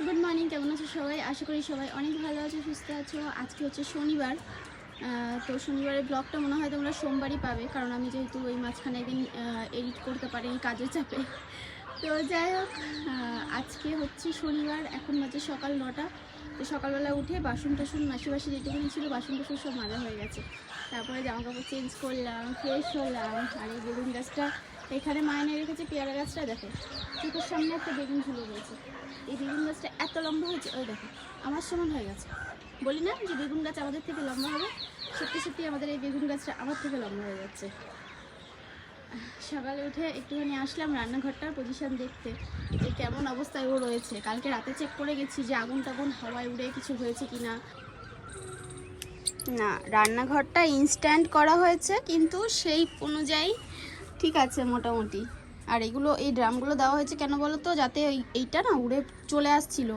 Good morning কেমন আছো সবাই? আশা করি সবাই অনেক ভালো আছো, সুস্থ আছো। আজকে হচ্ছে শনিবার। তো শনিবারের ব্লগটা মনে হয় তোমরা সোমবারই পাবে, কারণ আমি যেহেতু ওই মাঝখানে একদিন এডিট করতে পারিনি কাজের চাপে। তো যাই হোক আজকে হচ্ছে শনিবার, এখন বাজে সকাল নটা। তো সকালবেলা উঠে বাসন টাসন, মাসি বাসি যেটুকুনি ছিল, বাসন টাসন সব মাজা হয়ে গেছে। তারপরে জামা কাপড় চেঞ্জ করলাম ফ্রেশ হলাম, আর এই বেগুন গাছটা, এখানে মায়নে রেখেছে, পেয়ারা গাছটা, দেখো, চোখের সামনে একটা বেগুন ঝুলে রয়েছে। এই বেগুন গাছটা এত লম্বা হয়েছে, ওই দেখো, আমার সমান হয়ে গেছে। বলি না যে বেগুন গাছ আমাদের থেকে লম্বা হবে? সত্যি সত্যি আমাদের এই বেগুন গাছটা আমার থেকে লম্বা হয়ে যাচ্ছে। সকালে উঠে একটুখানি আসলাম রান্নাঘরটার পজিশন দেখতে, যে কেমন অবস্থায় ও রয়েছে। কালকে রাতে চেক করে গেছি যে আগুন টাগুন হাওয়ায় উড়ে কিছু হয়েছে কি না না রান্নাঘরটা ইনস্ট্যান্ট করা হয়েছে, কিন্তু সেই অনুযায়ী ঠিক আছে মোটামুটি। আর এগুলো, এই ড্রামগুলো দেওয়া হয়েছে কেন বলো তো যাতে এইটা না উড়ে চলে আসছিল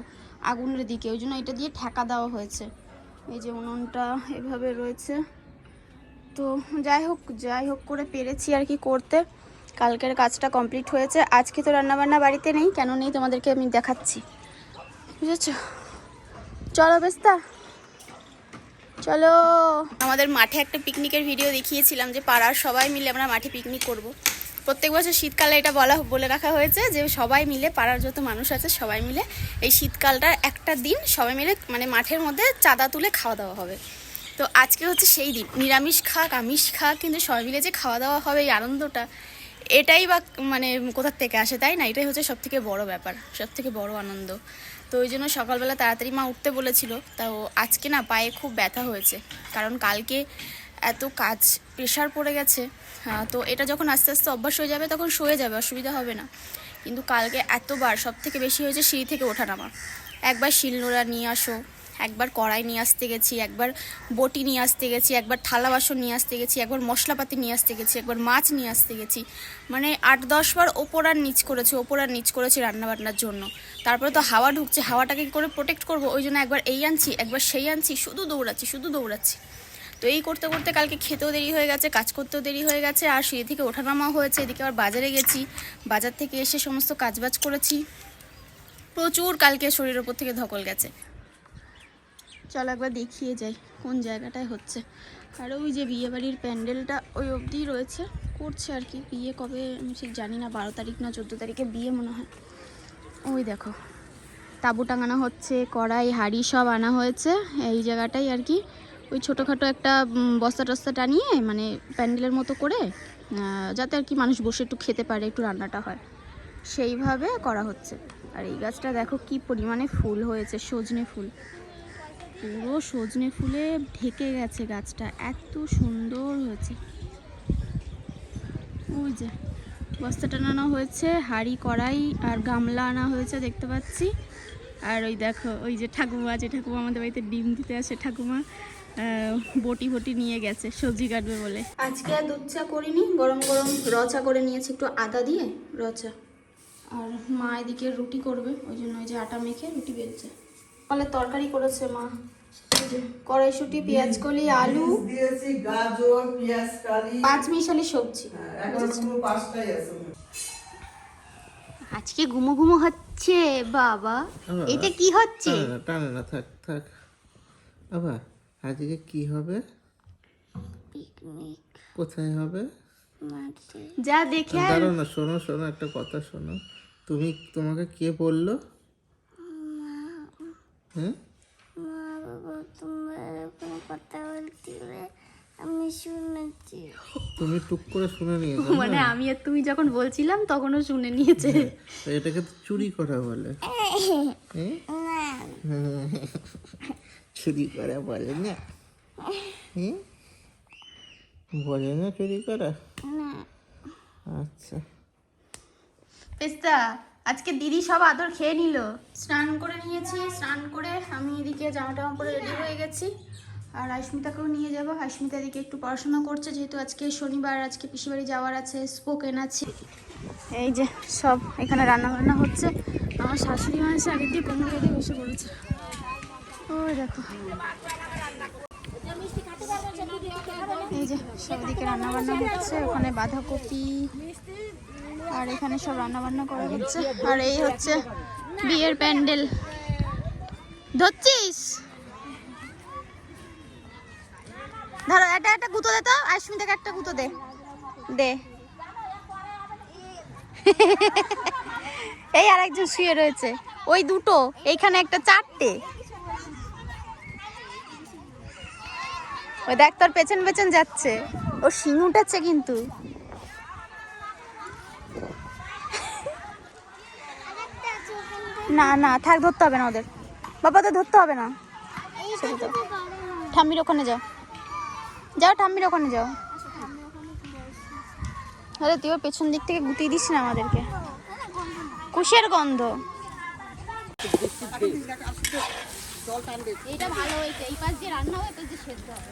আগুনের দিকে, ওই জন্য এটা দিয়ে ঠেকা দেওয়া হয়েছে। এই যে উনুনটা এভাবে রয়েছে। তো যাই হোক যাই হোক করে পেরেছি আর কি করতে। কালকের কাজটা কমপ্লিট হয়েছে। আজকে তো রান্নাবান্না বাড়িতে নেই, কেন নেই তোমাদেরকে আমি দেখাচ্ছি। বুঝেছ? চলো বেস্তা। চলো। আমাদের মাঠে একটা পিকনিকের ভিডিও দেখিয়েছিলাম যে পাড়ার সবাই মিলে আমরা মাঠে পিকনিক করব। প্রত্যেক বছর শীতকালে এটা বলা বলে রাখা হয়েছে যে সবাই মিলে, পাড়ার যত মানুষ আছে সবাই মিলে এই শীতকালটার একটা দিন সবাই মিলে মানে মাঠের মধ্যে চাঁদা তুলে খাওয়া দাওয়া হবে। তো আজকে হচ্ছে সেই দিন। নিরামিষ খাক, আমিষ খাক, কিন্তু সবাই মিলে যে খাওয়া দাওয়া হবে এই আনন্দটা, এটাই বা মানে কোথার থেকে আসে তাই না? এটাই হচ্ছে সব থেকে বড় ব্যাপার সব থেকে বড় আনন্দ। তো ওই জন্য সকালবেলা তাড়াতাড়ি মা উঠতে বলেছিল, তাও আজকে না পায়ে খুব ব্যথা হয়েছে। কারণ কালকে এত কাজ প্রেশার পড়ে গেছে। আহ, তো এটা যখন আস্তে আস্তে অভ্যাস হয়ে যাবে তখন সয়ে যাবে অসুবিধা হবে না। কিন্তু কালকে এতবার সব থেকে বেশি হয়েছে সিঁড়ি থেকে ওঠা নামা। একবার শিলনোড়া নিয়ে আসো একবার কড়াই নিয়ে আসতে গেছি একবার বটি নিয়ে আসতে গেছি একবার থালা বাসন নিয়ে আসতে গেছি একবার মশলাপাতি নিয়ে আসতে গেছি একবার মাছ নিয়ে আসতে গেছি। মানে আট দশ বার ওপর আর নিচ করেছি ওপর আর নিচ করেছি রান্নাবান্নার জন্য। তারপরে তো হাওয়া ঢুকছে হাওয়াটাকে করে প্রোটেক্ট করব? ওই জন্য একবার এই আনছি একবার সেই আনছি শুধু দৌড়াচ্ছি শুধু দৌড়াচ্ছি। তো এই করতে করতে কালকে খেতেও দেরি হয়ে গেছে, কাজ করতেও দেরি হয়ে গেছে, আর সিঁড়ি থেকে ওঠানামাও হয়েছে, এদিকে আবার বাজারে গেছি, বাজার থেকে এসে সমস্ত কাজবাজ করেছি। প্রচুর কালকে শরীরের ওপর থেকে ধকল গেছে। চল একবার দেখিয়ে যাই কোন জায়গাটায় হচ্ছে। আর ওই যে বিয়ে বাড়ির প্যান্ডেলটা ওই অবধি রয়েছে, করছে আর কি, বিয়ে কবে আমি ঠিক জানি না, বারো তারিখ না চোদ্দ তারিখে বিয়ে মনে হয়। ওই দেখো, তাঁবু টাঙানো হচ্ছে, কড়াই, হাঁড়ি সব আনা হয়েছে, এই জায়গাটাই আর কি। ওই ছোটোখাটো একটা বস্তা টস্তা টানিয়ে মানে প্যান্ডেলের মতো করে যাতে আর কি মানুষ বসে একটু খেতে পারে, একটু রান্নাটা হয়। সেইভাবে করা হচ্ছে। আর এই গাছটা দেখো কি পরিমাণে ফুল হয়েছে, সজনে ফুল। পুরো সজনে ফুলে ঢেকে গেছে গাছটা, এত সুন্দর হয়েছে। ওই যে, বস্তা টানানো হয়েছে, হাঁড়ি, কড়াই আর গামলা আনা হয়েছে দেখতে পাচ্ছি। আর ওই দেখো, ওই যে ঠাকুমা যে ঠাকুমা আমাদের বাড়িতে ডিম দিতে আসে, ঠাকুমা। বটি বটি নিয়ে গেছে সবজি কাটবে বলে। আজকে আর দুধ চা করিনি গরম গরম র চা করে নিয়েছি একটু আদা দিয়ে র চা। আর মা এদিকে রুটি করবে ওই জন্য ওই যে আটা মেখে রুটি বেলছে। ফলে তরকারি করেছে মা। এই কড়াইশুটি পেঁয়াজ কলি আলু দিয়েছি গাজর পেঁয়াজ কালি। পাঁচ মিশালি সবজি। আছে। আজকে ঘুমো ঘুমো হচ্ছে বাবা। এটা কি হচ্ছে? না থাক থাক। আবার। আজকে কি হবে? পিকনিক কোথায় হবে? যা দেখে। দাঁড়াও না শোনো শোনো একটা কথা শোনো। তুমি তোমাকে কে বলল? হ্যাঁ? আমি শুনেছি। তুমি টুক করে শুনে নিয়েছো মানে আমি আর তুমি যখন বলছিলাম তখনও শুনে নিয়েছে। এটাকে তো চুরি করা বলে। হ্যাঁ? চুরি করা বলে না? বলে না চুরি করা আচ্ছা। পেস্তা আজকে দিদি সব আদর খেয়ে নিল। স্নান করে নিয়েছি স্নান করে আমি এদিকে জামা টামা পরে রেডি হয়ে গেছি। আর আশ্মিতাকেও নিয়ে যাব। আশ্মিতা এদিকে একটু পড়াশোনা করছে যেহেতু আজকে শনিবার আজকে পিসিবাড়ি যাওয়ার আছে স্পোকেন আছে। এই যে সব এখানে রান্না বান্না হচ্ছে। আমার শাশুড়ি মা এসে আগের দিয়ে কোনো বসে পড়েছে। দেখো। এই যে সব দিকে রান্না বান্না হচ্ছে, ওখানে বাঁধাকপি, আর এখানে সব রান্না বান্না করা হচ্ছে। আর এই হচ্ছে বিয়ের প্যান্ডেল। ধরছিস? ধরো এটা একটা গুঁতো দে তো। আশ্মিতাকে একটা গুঁতো দে। দে। এই আর একজন শুয়ে রয়েছে। ওই দুটো, এইখানে একটা চারটে। ওই দেখ তোর পেছন পেছন যাচ্ছে। ও শিং উঠেছে কিন্তু। না না, থাক, ধরতে হবে না ওদের। বাবা তো ধরতে হবে না। ঠাম্মির ওখানে যাও। যাও, ঠাম্মির ওখানে যাও। আরে, তুই পেছন দিক থেকে গুটিয়ে দিস না আমাদেরকে। কুশের গন্ধ। এইটা ভালো হয়েছে। এই পাশ দিয়ে রান্না হয় তো যে সেদ্ধ হবে।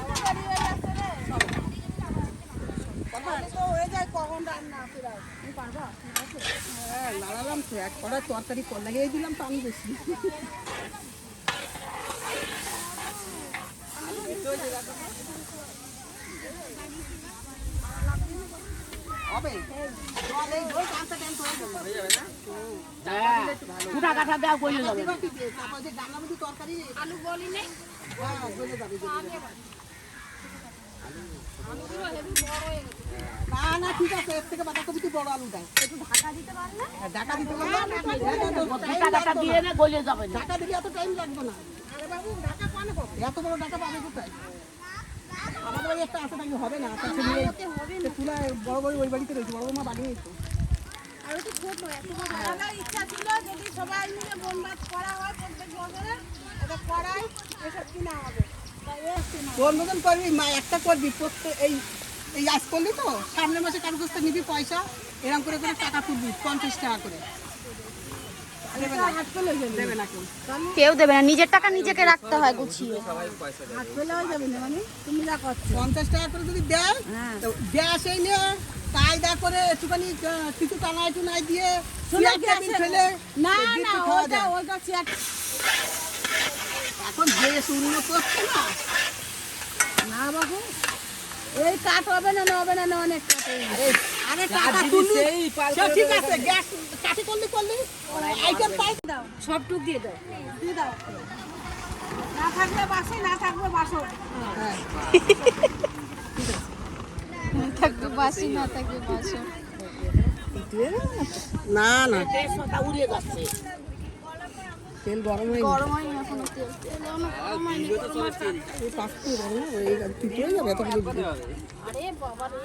হ্যাঁ লাগালাম তো এক কড়া তরকারি কর লাগিয়ে দিলাম তো আমি বেশি। যাবে তরকারি আলু বলি নেই হ্যাঁ গলে যাবে গলে যাবে। না না ঠিক আছে এর থেকে বাঁধাকপি তুই বড় আলু দেয় একটু ঢাকা দিতে পারলে? ঢাকা দিতে পারলে ফুটা কাটা দিয়ে না গলে যাবে ঢাকা দিলে এত টাইম লাগবে না। আরে বাবু ঢাকা পানে কত এত বড় ঢাকা পাবে কোথায়? আমাদের বাড়ি একটা আছে নাকি? হবে না কাছে নিয়ে তুলা বড় বড় ওই বাড়িতে রয়েছে বড় তো ইচ্ছা ছিল যদি সবাই মিলে বনবাদ করা হয় প্রত্যেক বছরে এটা করাই এসব কিনা হবে। তোর মতন করবি মা একটা করবি প্রত্যেক এই এই আজ করলি তো? সামনের মাসে কারও কাছ থেকে নিবি পয়সা এরকম করে করে টাকা তুলবি পঞ্চাশ টাকা করে। কেউ। দেবে না নিজের টাকা নিজেকে রাখতে হয় গুছিয়ে। পঞ্চাশ টাকা করে যদি দেয় তো গ্যাস এই নিয়ে কায়দা করে একটুখানি কিছু টানা একটু নাই দিয়ে না না ওটা। ওটা এখন দেশ উন্নত হচ্ছে না? না বাবু এই কাঠ হবে না না হবে না না অনেক হয়ে আরে টাকা তুললি ঠিক আছে গ্যাস করলি করলি? আইটেম পাই? দাও। সবটুক দিয়ে দাও। দিয়ে দাও। না থাকলে বাসে না থাকবে বাসো হ্যাঁ। থাকবে বাসি না থাকবে বাসো না না। দেড়শোটা উড়িয়ে যাচ্ছে। তেল গরম হয়নি? গরম হয়নি এখনও তেল। তেল গরম হয়নি এই পাঁচটা গরম হয়ে গেছে ঠিক হয়ে যাবে এত কিছু আরে বাবা রে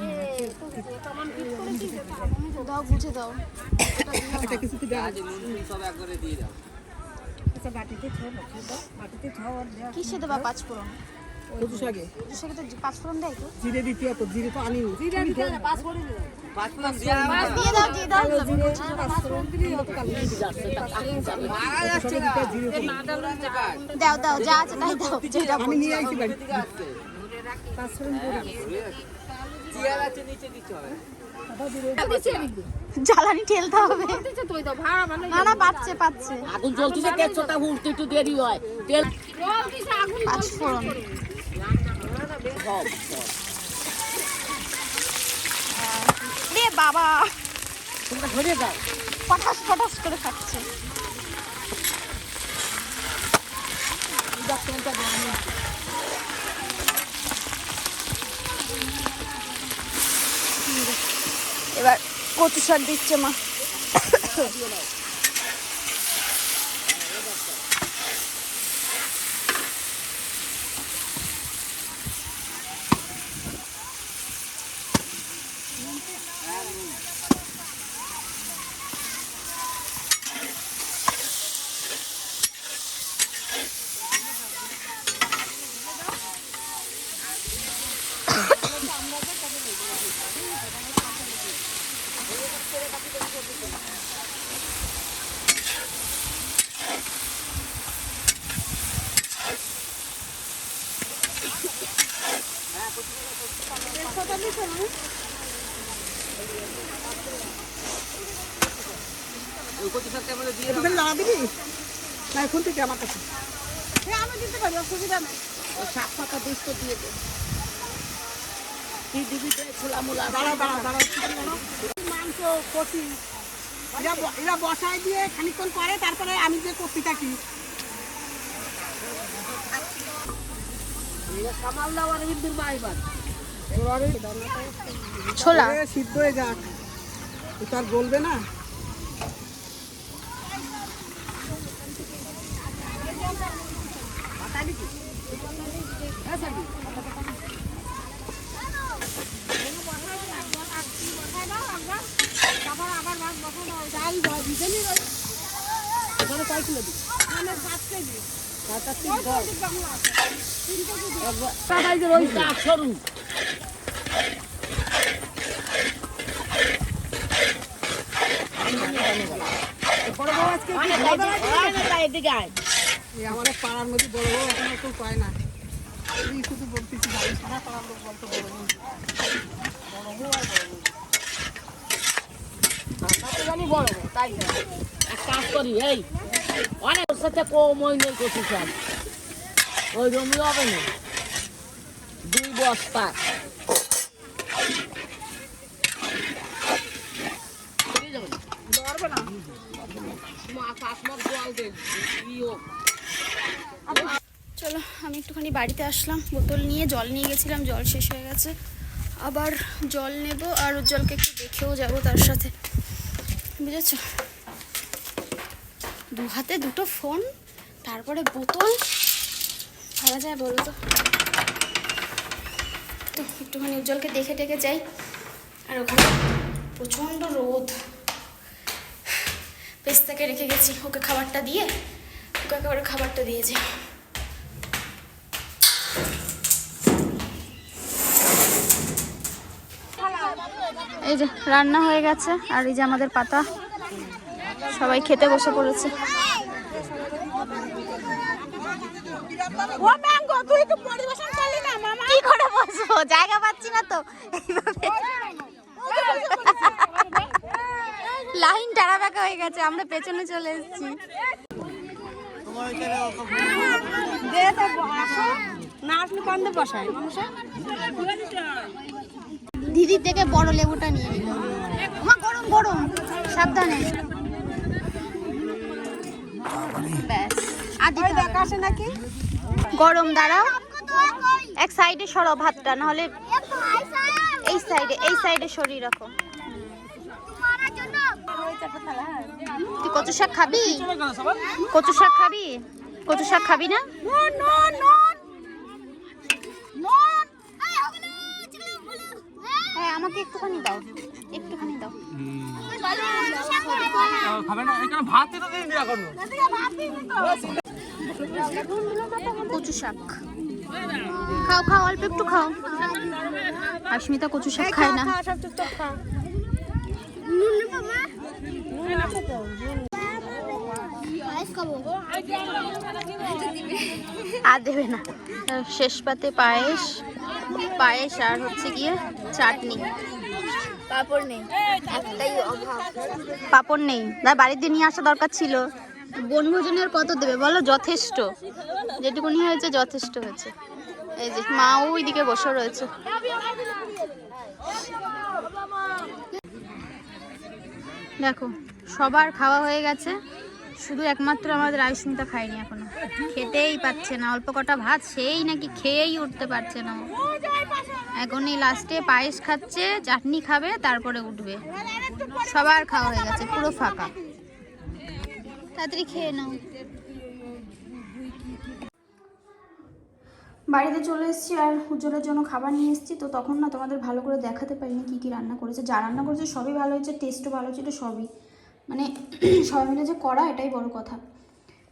কেমন ফিট করেছিস? দাও বুঝে দাও। এটা কিছু কি দাও আচ্ছা বাটিতে ছো দিয়ে দাও। বাটিতে ছো আর দেওয়া কিসে দেবা পাঁচ ফোড়ন কচু শাকে সেটা তো পাঁচ ফোড়ন দেয় তো। জিরে দিতে হতো জিরে তো আনি জিরা দিতে হবে পাঁচ করে দিও পাঁচ দিয়ে দাও দিয়ে দাও। দাও দাও যা আছে তাই দাও। যেটা আমি নিয়ে আইছি বাড়ি জ্বালানি ঠেলতে হবে। না না পাচ্ছে পাচ্ছে। আগুন জ্বলতেছে একটু দেরি হয়। তেল পাঁচ ফোড়ন। সব রে বাবা। তোমরা ধরে দাও ফটাস ফটাস করে খাচ্ছে। এবার কচু শাক দিচ্ছে মা। মাংস কষি এরা বসায় দিয়ে খানিক্ষণ করে তারপরে আমি যে করতে থাকি। সামাল দেওয়ার হিন্দুর বাইবার ছোলা? সিদ্ধ হয়ে যাক। আর গলবে না। কয় কিলো দিই সাত কেজি সাতটা তিন দশ ওই কাঠ সরু বড় বউ আজকে এদিকে আয়। এই আমার পাড়ার মধ্যে বড় বউ এখন কেউ পায় না। এই শুধু বলতেছি ভাই সারা পাড়ার লোক বলতো বড় বউ জানি বড় তাই এক কাজ করি এই অনেক সাথে কম ওই নেই করতে ওই জমি হবে না। দুই বস্তা ঠিক আছে? ধরবে না মা কাশ্মীর জল দে ই হোক চলো, আমি একটুখানি বাড়িতে আসলাম, বোতল নিয়ে জল নিয়ে গেছিলাম, জল শেষ হয়ে গেছে। আবার জল নেব আর উজ্জ্বলকে একটু দেখেও যাব তার সাথে। বুঝেছ? দু হাতে দুটো ফোন, তারপরে বোতল। ভাবা যায় বলো তো। তো একটুখানি উজ্জ্বলকে দেখে টেকে যাই। আর ওখানে প্রচণ্ড রোদ। পেস্তাকে রেখে গেছি ওকে খাবারটা দিয়ে ওকে একেবারে খাবারটা দিয়ে দিয়েছে এই যে রান্না হয়ে গেছে আর এই যে আমাদের পাতা সবাই খেতে বসে পড়েছে। ও ম্যাঙ্গো তুই তো পরিবেশন করলি না মামা। কি করে বসবো? জায়গা পাচ্ছি না তো। এইভাবে লাইন বাঁকা হয়ে গেছে আমরা পেছনে চলে এসেছি। দিদির থেকে বড় লেবুটা নিয়ে নিল। গরম গরম। সাবধানে। নাকি? গরম দাঁড়াও। এক সাইডে সরো ভাতটা নাহলে এই সাইডে এই সাইডে সরিয়ে রাখো। তুই কচু শাক খাবি? কচু শাক খাবি? কচু শাক খাবি না? হ্যাঁ আমাকে একটুখানি দাও। একটুখানি দাও। কচু শাক। খাও খাও, অল্প একটু খাও। আস্মিতা কচু শাক খায় না। আর দেবে না। শেষ পাতে পায়েস। পায়েস আর হচ্ছে গিয়ে চাটনি। পাপড় নেই। একটাই অভাব। পাপড় নেই। না বাড়িতে নিয়ে আসা দরকার ছিল। বনভোজনের কত দেবে বলো? যথেষ্ট। যেটুকুনি হয়েছে যথেষ্ট হয়েছে। এই যে মাও ওইদিকে বসে রয়েছে। দেখো সবার খাওয়া হয়ে গেছে। শুধু একমাত্র আমাদের আয়ুষ্মিতা খায়নি এখনও। খেতেই পাচ্ছে না। অল্প কটা ভাত সেই নাকি খেয়েই উঠতে পারছে না। এখন এই লাস্টে পায়েস খাচ্ছে, চাটনি খাবে, তারপরে উঠবে। সবার খাওয়া হয়ে গেছে, পুরো ফাঁকা। তাড়াতাড়ি খেয়ে নাও। বাড়িতে চলে এসেছি আর উজ্জ্বলের জন্য খাবার নিয়ে এসেছি। তো তখন না তোমাদের ভালো করে দেখাতে পারিনি কী কী রান্না করেছে। যা রান্না করেছে সবই ভালো হয়েছে টেস্টও ভালো ছিল সবই। মানে সবাই মিলে যে করা এটাই বড় কথা।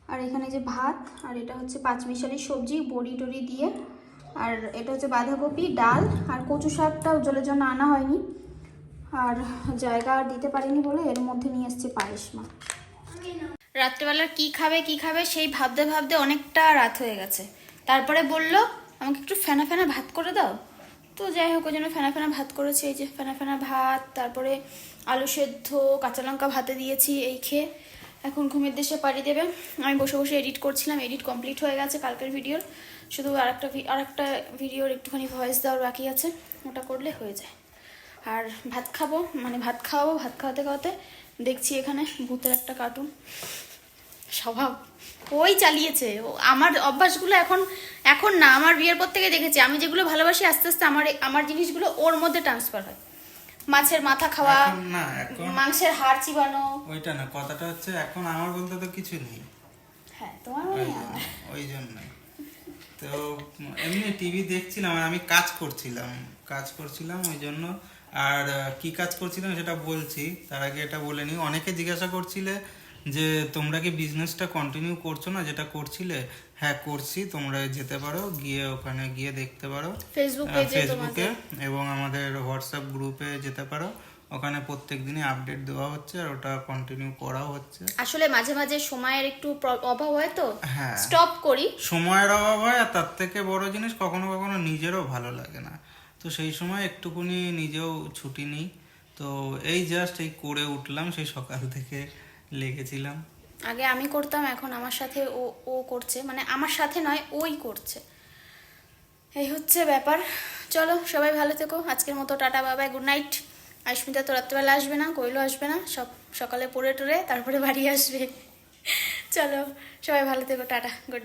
আর এখানে যে ভাত, আর এটা হচ্ছে পাঁচমিশালি সবজি, বড়ি টড়ি দিয়ে। আর এটা হচ্ছে বাঁধাকপি, ডাল, আর কচু শাকটা উজ্জ্বলের জন্য আনা হয়নি। আর জায়গা আর দিতে পারিনি বলে এর মধ্যে নিয়ে এসছে পায়েস মা। রাত্রেবেলা কি খাবে কি খাবে, সেই ভাবতে ভাবতে অনেকটা রাত হয়ে গেছে। তারপরে বলল, আমাকে একটু ফেনা ফেনা ভাত করে দাও। তো যাই হোক, ওই জন্য ফেনা ফেনা ভাত করেছি। এই যে ফেনা ফেনা ভাত, তারপরে আলু সেদ্ধ, কাঁচা লঙ্কা ভাতে দিয়েছি, এই খেয়ে। এখন ঘুমের দেশে পাড়ি দেবে। আমি বসে বসে এডিট করছিলাম এডিট কমপ্লিট হয়ে গেছে কালকের ভিডিওর শুধু আরেকটা ভি- আরেকটা ভিডিওর একটুখানি ভয়েস দেওয়ার বাকি আছে, ওটা করলে হয়ে যায়। আর ভাত খাব মানে ভাত খাওয়াবো, ভাত খাওয়াতে খাওয়াতে দেখছি এখানে ভূতের একটা কার্টুন স্বভাব। ওই চালিয়েছে। ও আমার অভ্যাসগুলো এখন এখন না আমার বিয়ের পর থেকে দেখেছি। আমি যেগুলো ভালোবাসি আস্তে আস্তে আমার আমার জিনিসগুলো ওর মধ্যে ট্রান্সফার হয়। মাছের মাথা খাওয়া মাংসের হাড় চিবানো। ওইটা না কথাটা হচ্ছে এখন আমার বলতে তো কিছু নেই। হ্যাঁ তোমার ওই জন্য তো এমনি টিভি দেখছিলাম আর আমি কাজ করছিলাম কাজ করছিলাম ওই জন্য। আর কি কাজ করছিলাম সেটা বলছি তার আগে এটা বলে নিই। অনেকে জিজ্ঞাসা করছিলে যে তোমরা কি বিজনেসটা কন্টিনিউ করছ না? যেটা করছিলে? হ্যাঁ করছি। তোমরা যেতে পারো গিয়ে ওখানে গিয়ে দেখতে পারো। ফেসবুক এবং আমাদের হোয়াটসঅ্যাপ গ্রুপে যেতে পারো। ওখানে প্রত্যেক দিনই আপডেট দেওয়া হচ্ছে আর ওটা কন্টিনিউ করাও হচ্ছে। আসলে মাঝে মাঝে সময়ের একটু অভাব হয় তো? হ্যাঁ। স্টপ করি। সময়ের অভাব হয় আর তার থেকে বড় জিনিস কখনো কখনো নিজেরও ভালো লাগে না। তো সেই সময় একটুকুনি নিজেও ছুটি নিই। তো এই জাস্ট এই করে উঠলাম সেই সকাল থেকে। লেগেছিলাম আগে আমি করতাম, এখন আমার সাথে ও ও করছে। মানে আমার সাথে নয়, ওই করছে। এই হচ্ছে ব্যাপার। চলো, সবাই ভালো থেকো। আজকের মতো টাটা, বাবাই, গুড নাইট। আইস্মিতা তো রাত্রেবেলা আসবে না কইলো আসবে না। সব সকালে পড়ে টরে, তারপরে বাড়ি আসবে। চলো, সবাই ভালো থেকো, টাটা, গুড